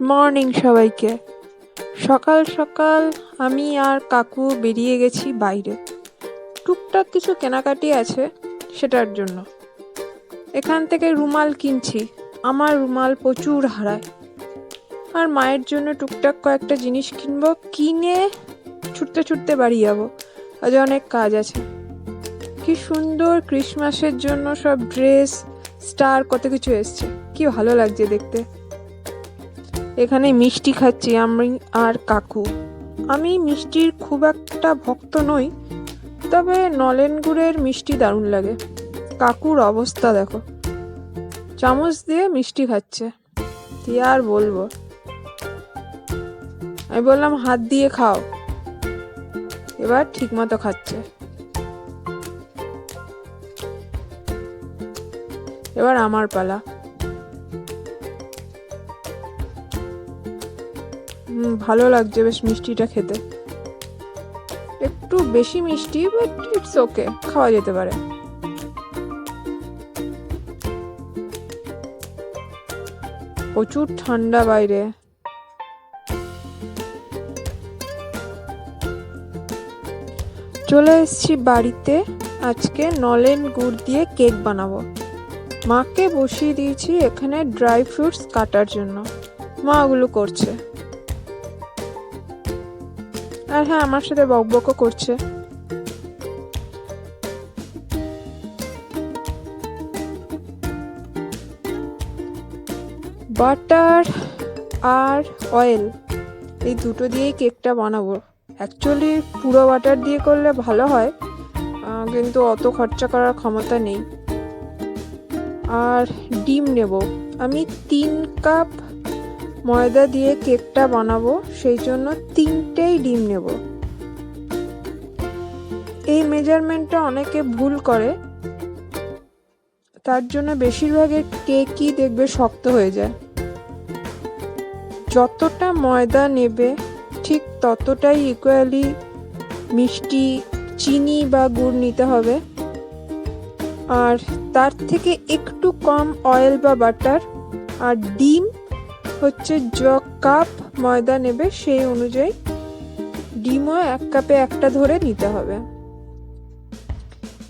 Morning সবাইকে। সকাল সকাল আমি আর কাকু বেরিয়ে গেছি বাইরে। টুকটাক কিছু কেনাকাটি আছে সেটার জন্য। এখান থেকে রুমাল কিনছি। আমার রুমাল প্রচুর হারায়। আর মায়ের জন্য টুকটাক কয়েকটা জিনিস কিনবো, কিনে ছুটতে ছুটতে বাড়ি যাব। আজ অনেক কাজ আছে। কি সুন্দর ক্রিসমাসের জন্য সব ড্রেস, স্টার কত কিছু এসছে। কি ভালো লাগছে দেখতে। এখানে মিষ্টি খাচ্ছি, আমি আর কাকু। আমি মিষ্টির খুব একটা ভক্ত নই, তবে নলেন গুড়ের মিষ্টি দারুণ লাগে। কাকুর অবস্থা দেখো। চামচ দিয়ে মিষ্টি খাচ্ছে। কি আর বলব? আমি বললাম, হাত দিয়ে খাও। এবার ঠিক মতো খাচ্ছে। এবার আমার পালা। ভালো লাগছে, বেশ মিষ্টিটা খেতে। একটু বেশি মিষ্টি বাট ইটস ওকে খাওয়া যেতে পারে। প্রচুর ঠান্ডা বাইরে। চলে এসেছি বাড়িতে। আজকে নলেন গুড় দিয়ে কেক বানাবো। মাকে বসিয়ে দিয়েছি এখানে ড্রাই ফ্রুটস কাটার জন্য। মা ওগুলো করছে। আর হ্যাঁ আমার সাথে বকবকও করছে। বাটার আর অয়েল, এই দুটো দিয়েই কেকটা বানাবো। অ্যাকচুয়ালি পুরো বাটার দিয়ে করলে ভালো হয় কিন্তু অত খরচা করার ক্ষমতা নেই। আর ডিম নেব। আমি তিন কাপ ময়দা দিয়ে কেকটা বানাবো, সেই জন্য তিনটেই ডিম নেব। এই মেজারমেন্টটা অনেকে ভুল করে। তার জন্য বেশিরভাগের কেকই দেখবে শক্ত হয়ে যায়। যতটা ময়দা নেবে, ঠিক ততটাই ইকুয়ালি মিষ্টি চিনি বা গুড় নিতে হবে। আর তার থেকে একটু কম অয়েল বা বাটার আর ডিম হচ্ছে য কাপ ময়দা নেবে, সেই অনুযায়ী ডিমও এক কাপে একটা ধরে নিতে হবে।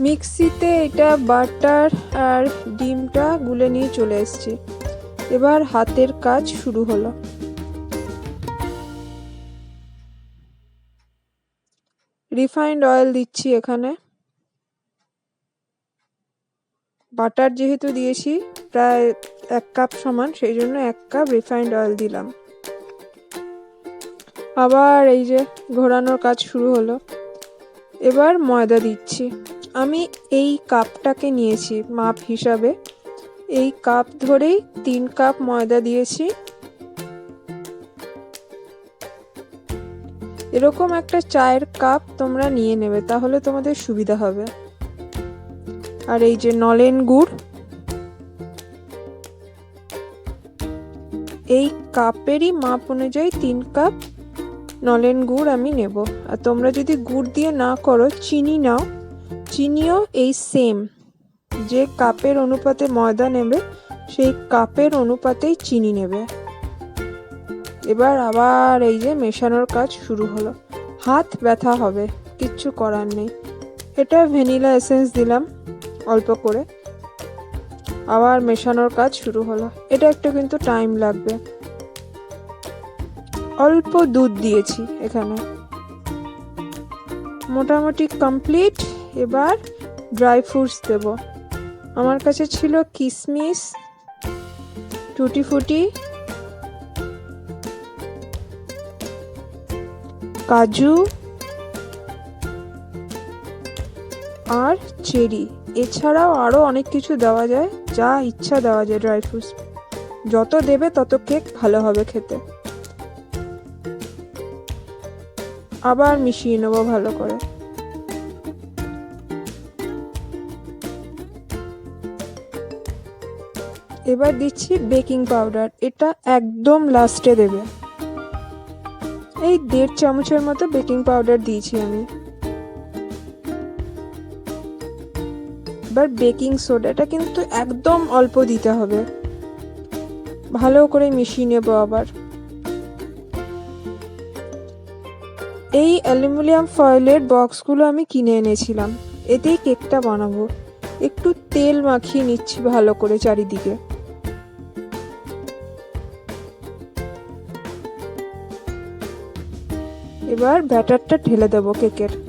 মিক্সিতে এটা বাটার আর ডিমটা গুলে নিয়ে চলে এসেছি। এবার হাতের কাজ শুরু হলো। রিফাইন্ড অয়েল দিচ্ছি এখানে। বাটার যেহেতু দিয়েছি, প্রায় এক কাপ সমান, সেই জন্য এক কাপ রিফাইন্ড অয়েল দিলাম। আবার এই যে ঘোরানোর কাজ শুরু হলো। এবার ময়দা দিচ্ছি। আমি এই কাপটাকে নিয়েছি মাপ হিসাবে। এই কাপ ধরেই তিন কাপ ময়দা দিয়েছি। এরকম একটা চায়ের কাপ তোমরা নিয়ে নেবে, তাহলে তোমাদের সুবিধা হবে। আর এই যে নলেন গুড় এই কাপেরই মাপ অনুযায়ী তিন কাপ নলেন গুড় আমি নেব। আর তোমরা যদি গুড় দিয়ে না করো, চিনি নাও। চিনিও এই সেম যে কাপের অনুপাতে ময়দা নেবে, সেই কাপের অনুপাতেই চিনি নেবে। এবার আবার এই যে মেশানোর কাজ শুরু হলো। হাত ব্যথা হবে, কিচ্ছু করার নেই। এটা ভ্যানিলা এসেন্স দিলাম, অল্প করে। আবার মেশানোর কাজ শুরু হলো। এটা একটু কিন্তু টাইম লাগবে। অল্প দুধ দিয়েছি এখানে। মোটামুটি কমপ্লিট এবার ড্রাই ফ্রুটস দেব। আমার কাছে ছিল কিশমিশ টুটি ফুটি কাজু আর চেরি। এছাড়াও আরও অনেক কিছু দেওয়া যায়। যা ইচ্ছা দেওয়া যায় ড্রাই ফ্রুটস যত দেবে তত কেক ভালো হবে খেতে। আবার মিশিয়ে নেব ভালো করে। এবার দিচ্ছি বেকিং পাউডার এটা একদম লাস্টে দেবে। এই দেড় চামচের মতো বেকিং পাউডার দিয়েছি আমি। এবার বেকিং সোডাটা কিন্তু একদম অল্প দিতে হবে। ভালো করে মিশিয়ে নেব আবার। এই অ্যালুমিনিয়াম ফয়েলের বক্সগুলো আমি কিনে এনেছিলাম। এতেই কেকটা বানাবো। একটু তেল মাখিয়ে নিচ্ছি ভালো করে চারিদিকে। এবার ব্যাটারটা ঢেলে দেবো কেকের।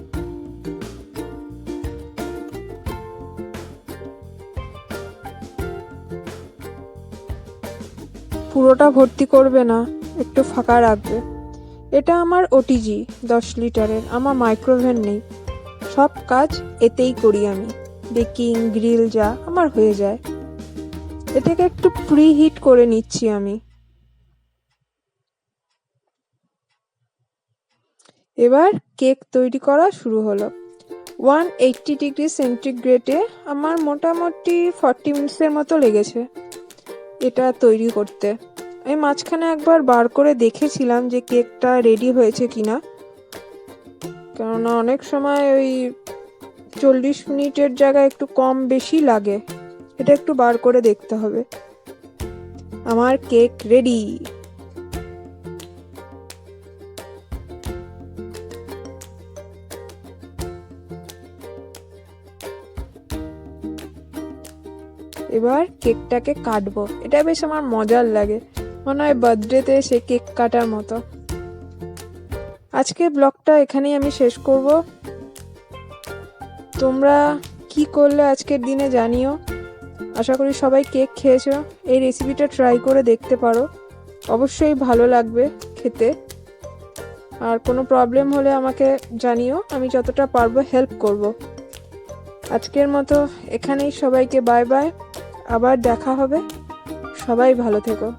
পুরোটা ভর্তি করবে না, একটু ফাঁকা রাখবে। এটা আমার ওটিজি দশ লিটারের, আমার মাইক্রোওভেন নেই। সব কাজ এতেই করি আমি। বেকিং গ্রিল যা আমার হয়ে যায়। এটাকে একটু প্রি হিট করে নিচ্ছি আমি। এবার কেক তৈরি করা শুরু হলো। ওয়ান এইট্টি ডিগ্রি সেন্টিগ্রেডে আমার মোটামুটি ফর্টি মিনিটসের মতো লেগেছে। এটা তৈরি করতে। আমি মাঝখানে একবার বার করে দেখেছিলাম যে কেকটা রেডি হয়েছে কিনা। কেননা অনেক সময় ওই চল্লিশ মিনিটের জায়গায় একটু কম বেশি লাগে। এটা একটু বার করে দেখতে হবে। আমার কেক রেডি এবার কেকটাকে কাটবো। এটা বেশ আমার মজার লাগে। মনে হয় বার্থডেতে সে কেক কাটার মতো। আজকে ব্লগটা এখানেই আমি শেষ করব। তোমরা কি করলে আজকের দিনে জানিও। আশা করি সবাই কেক খেয়েছো। এই রেসিপিটা ট্রাই করে দেখতে পারো। অবশ্যই ভালো লাগবে খেতে। আর কোনো প্রবলেম হলে আমাকে জানিও। আমি যতটা পারব হেল্প করব। আজকের মতো এখানেই সবাইকে বাই বাই আবার দেখা হবে। সবাই ভালো থেকো।